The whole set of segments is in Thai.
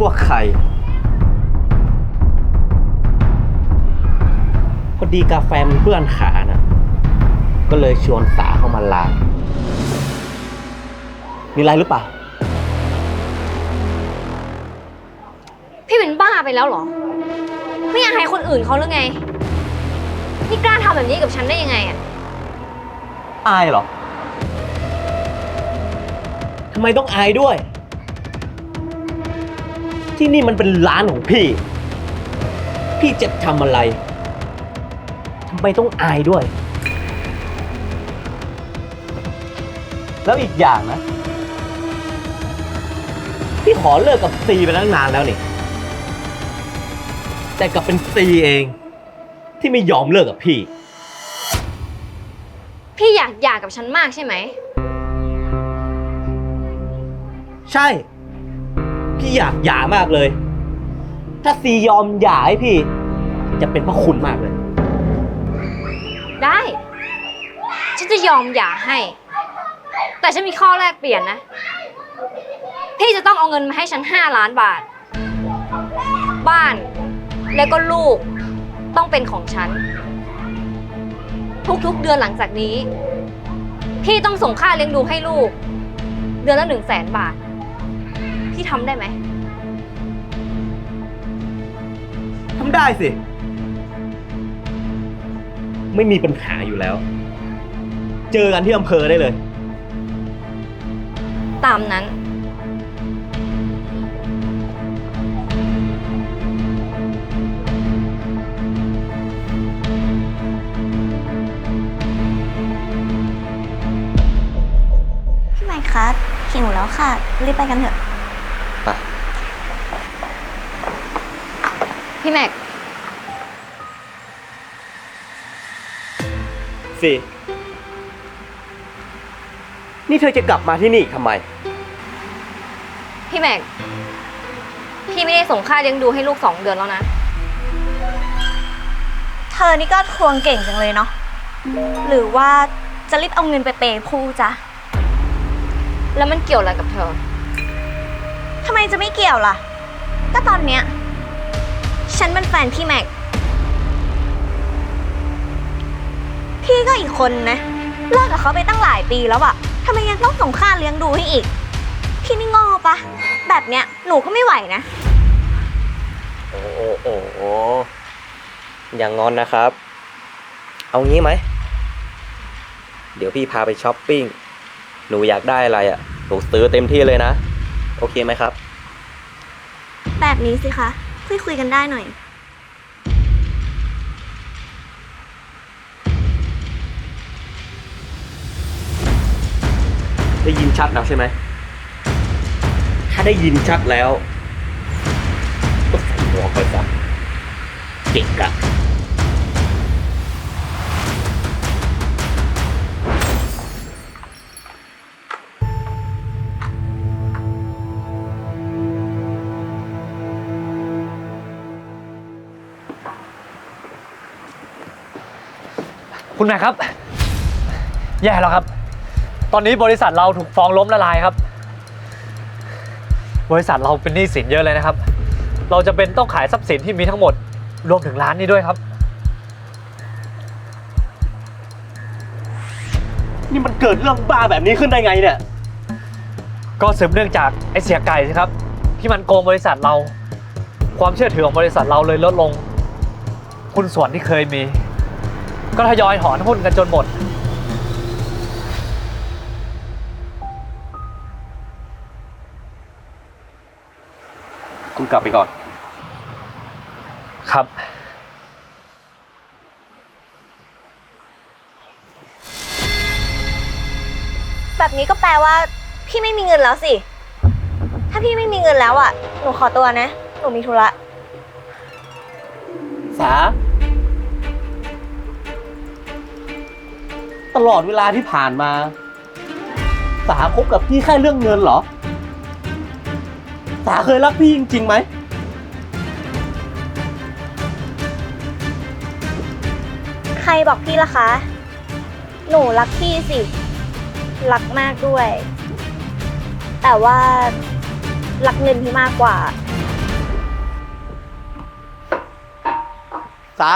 กว่าใคร พอดีกาแฟมันเปื้อนขาน่ะ ก็เลยชวนสาเข้ามาล้างมีอะไรหรือเปล่า พี่เป็นบ้าไปแล้วเหรอ ไม่อยากให้คนอื่นเขาหรือไง นี่กล้าทำแบบนี้กับฉันได้ยังไงอะอายเหรอทำไมต้องอายด้วย ที่นี่มันเป็นร้านของพี่ พี่จะทำอะไรทำไมต้องอายด้วย แล้วอีกอย่างนะ พี่ขอเลิกกับซีไปตั้งนานแล้วนี่ แต่กลับเป็นซีเอง ที่ไม่ยอมเลิกกับพี่ พี่อยากหย่ากับฉันมากใช่ไหม ใช่ พี่อยากหย่ามากเลย ถ้าซียอมหย่าให้พี่ จะเป็นพระคุณมากเลย ได้ ฉันจะยอมหย่าให้ แต่ฉันมีข้อแรกเปลี่ยนนะ พี่จะต้องเอาเงินมาให้ฉันห้าล้านบาท บ้าน แล้วก็ลูก ต้องเป็นของฉัน ทุกๆเดือนหลังจากนี้ พี่ต้องส่งค่าเลี้ยงดูให้ลูก เดือนละหนึ่งแสนบาท พี่ทำได้ไหม ทำได้สิ ไม่มีปัญหาอยู่แล้ว เจอกันที่อำเภอได้เลย ตามนั้น พี่ไมค์คะหิวแล้วค่ะ รีบไปกันเถอะ พี่แม็ก สิ นี่เธอจะกลับมาที่นี่อีกทำไม พี่แม็ก พี่ไม่ได้ส่งค่าเลี้ยงดูให้ลูกสองเดือนแล้วนะ เธอนี่ก็ทวงเก่งจังเลยเนาะ หรือว่าจะรีบเอาเงินไปเปย์ผู้จ๊ะแล้วมันเกี่ยวอะไรกับเธอ ทำไมจะไม่เกี่ยวล่ะ ก็ตอนเนี้ย ฉันเป็นแฟนพี่แม็ก พี่ก็อีกคนนะ เลิกกับเขาไปตั้งหลายปีแล้วอะทำไมยังต้องส่งค่าเลี้ยงดูให้อีก พี่นี่โงอปะ แบบเนี้ยหนูก็ไม่ไหวนะ โอ้โอ้โอ้โอ้อย่างงอนนะครับ เอางี้ไหม เดี๋ยวพี่พาไปช้อปปิ้ง หนูอยากได้อะไรอะ่ะ หนูซื้อเต็มที่เลยนะ โอเคไหมครับ แบบนี้สิคะคุยคุยกันได้หน่อย ได้ยินชัดแล้วใช่ไหม ถ้าได้ยินชัดแล้ว ก็ใส่หัวไปซะเก่งกะ คุณแม่ครับ แย่แล้วครับ ตอนนี้บริษัทเราถูกฟ้องล้มละลายครับ บริษัทเราเป็นหนี้สินเยอะเลยนะครับ เราจะเป็นต้องขายทรัพย์สินที่มีทั้งหมด รวมถึงร้านนี้ด้วยครับ นี่มันเกิดเรื่องบ้าแบบนี้ขึ้นได้ไงเนี่ย ก็สืบเนื่องจากไอ้เสียไก่สิครับ ที่มันโกงบริษัทเรา ความเชื่อถือของบริษัทเราเลยลดลงหุ้นส่วนที่เคยมี ก็ทยอยถอนหุ้นกันจนหมด คุณกลับไปก่อน ครับ แบบนี้ก็แปลว่า พี่ไม่มีเงินแล้วสิ ถ้าพี่ไม่มีเงินแล้วอะ หนูขอตัวนะ หนูมีธุระ สา ตลอดเวลาที่ผ่านมา สาคบกับพี่แค่เรื่องเงินเหรอ สาเคยรักพี่จริงๆไหม ใครบอกพี่ล่ะคะ หนูรักพี่สิ รักมากด้วย แต่ว่ารักเงินพี่มากกว่า สา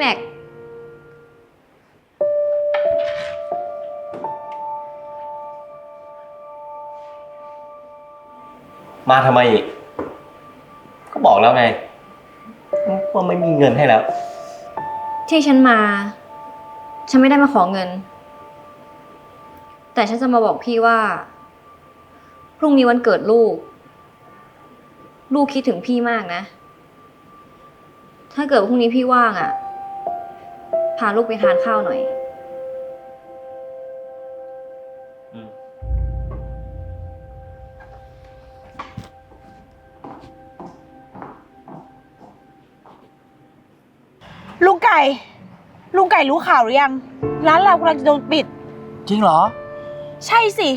แม็ก มาทำไมอีก ก็บอกแล้วไงว่าไม่มีเงินให้แล้ว ที่ฉันมา ฉันไม่ได้มาขอเงิน แต่ฉันจะมาบอกพี่ว่า พรุ่งนี้วันเกิดลูก ลูกคิดถึงพี่มากนะ ถ้าเกิดว่าพรุ่งนี้พี่ว่างอะ่ะ พาลูกไปทานข้าวหน่อย ลุงไก่ ลุงไก่รู้ข่าวหรือยัง ร้านเรากำลังจะโดนปิด จริงเหรอ ใช่สิ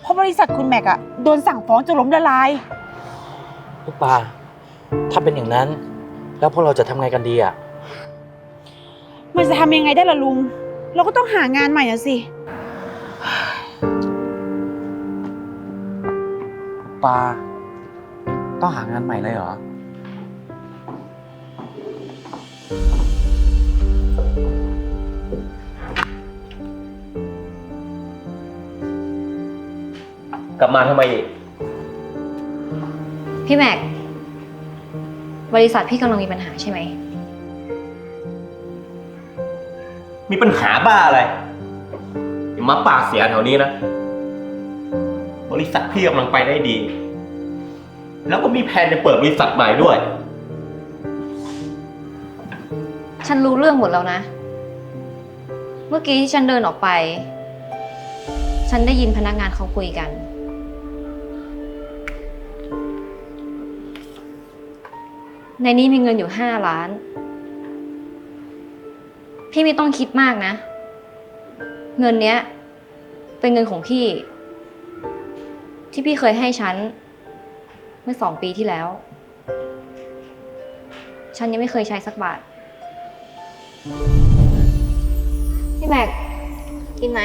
เพราะบริษัทคุณแม็กอะโดนสั่งฟ้องจนล้มละลาย ลูกปลาถ้าเป็นอย่างนั้น แล้วพวกเราจะทำไงกันดีอะ มันจะทำยังไงได้ล่ะลุง เราก็ต้องหางานใหม่นะสิปลาต้องหางานใหม่เลยเหรอ กลับมาทำไมอีกพี่แม็ก บริษัทพี่กำลังมีปัญหาใช่ไหม มีปัญหาบ้าอะไรอย่ามาปากเสียแถวนี้นะ บริษัทพี่กำลังไปได้ดี แล้วก็มีแผนจะเปิดบริษัทใหม่ด้วย ฉันรู้เรื่องหมดแล้วนะ เมื่อกี้ที่ฉันเดินออกไป ฉันได้ยินพนักงานเขาคุยกัน ในนี้มีเงินอยู่ห้าล้าน พี่ไม่ต้องคิดมากนะ เงินเนี้ย เป็นเงินของพี่ ที่พี่เคยให้ฉัน เมื่อสองปีที่แล้ว ฉันยังไม่เคยใช้สักบาท พี่แม็กกินไหม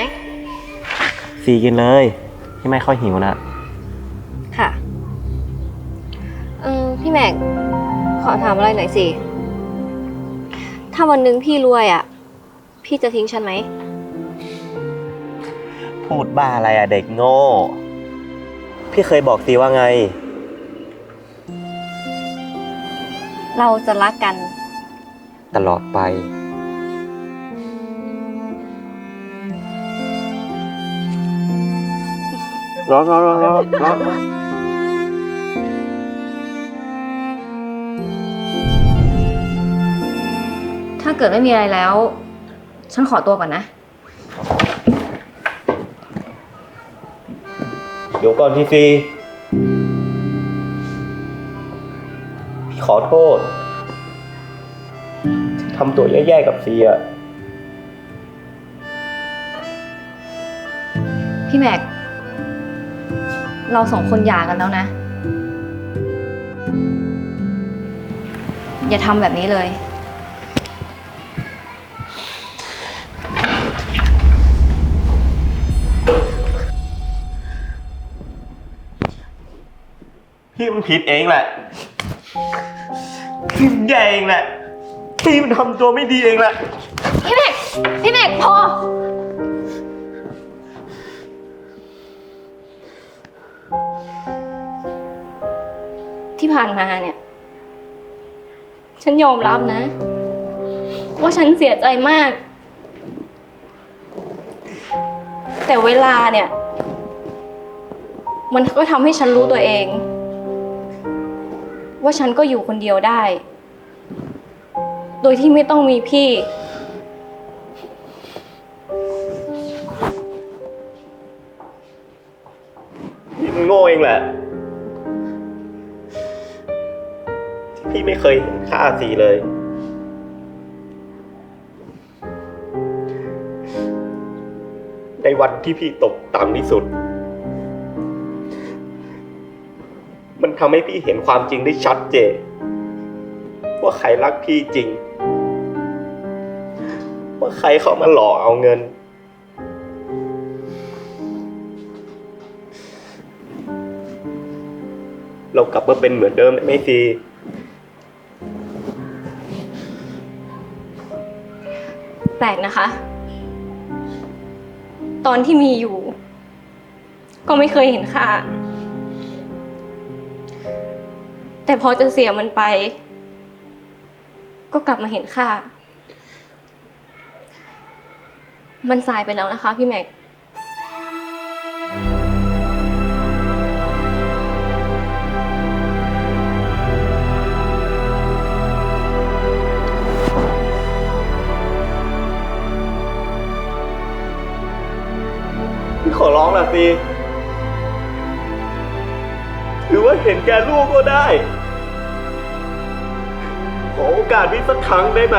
ซีกินเลยที่ไม่ค่อยหิวนะ ค่ะเออพี่แม็ก ขอถามอะไรหน่อยสิ ถ้าวันหนึ่งพี่รวยอะ พี่จะทิ้งฉันไหม พูดบ้าอะไรอะเด็กโง่ พี่เคยบอกซีว่าไง เราจะรักกัน ตลอดไปรอรอรอรอรอถ้าเกิดไม่มีอะไรแล้ว ฉันขอตัวก่อนนะ เดี๋ยวก่อนพี่ซีพี่ขอโทษที่ทำตัวแย่ๆกับซีอะพี่แม็ก เราสองคนหย่ากันแล้วนะ อย่าทำแบบนี้เลย พี่มันผิดเองแหละพี่มันแย่เองแหละพี่มันทำตัวไม่ดีเองแหละ พี่แม็กพี่แม็กพอ ที่ผ่านมาเนี่ย ฉันยอมรับนะ ว่าฉันเสียใจมาก แต่เวลาเนี่ย มันก็ทำให้ฉันรู้ตัวเอง ว่าฉันก็อยู่คนเดียวได้ โดยที่ไม่ต้องมีพี่พี่มันโง่เองแหละ ที่พี่ไม่เคยเห็นค่าสีเลย ในวันที่พี่ตกต่ำที่สุด มันทำให้พี่เห็นความจริงได้ชัดเจนว่าใครรักพี่จริง ว่าใครเข้ามาหลอกเอาเงิน เรากลับมาเป็นเหมือนเดิมได้ไหมซีแปลกนะคะ ตอนที่มีอยู่ ก็ไม่เคยเห็นค่า แต่พอจะเสียมันไป ก็กลับมาเห็นค่า มันสายไปแล้วนะคะ พี่แม็ก พี่ขอร้องล่ะซี ว่าเห็นแก่ลูกก็ได้ ขอโอกาสพี่สักครั้งได้ไหม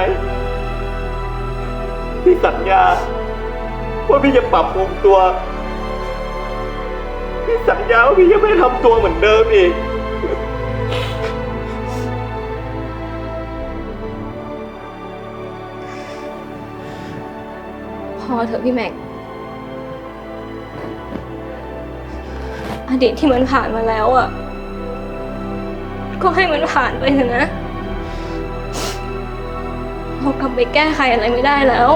พี่สัญญา ว่าพี่จะปรับปรุงตัว พี่สัญญาว่าพี่จะไม่ทำตัวเหมือนเดิมอีกพอเถอะพี่แม็ก อดีตที่มันผ่านมาแล้วอะ ก็ให้มันผ่านไปเถอะนะ เรากลับไปแก้ไขอะไรไม่ได้แล้ว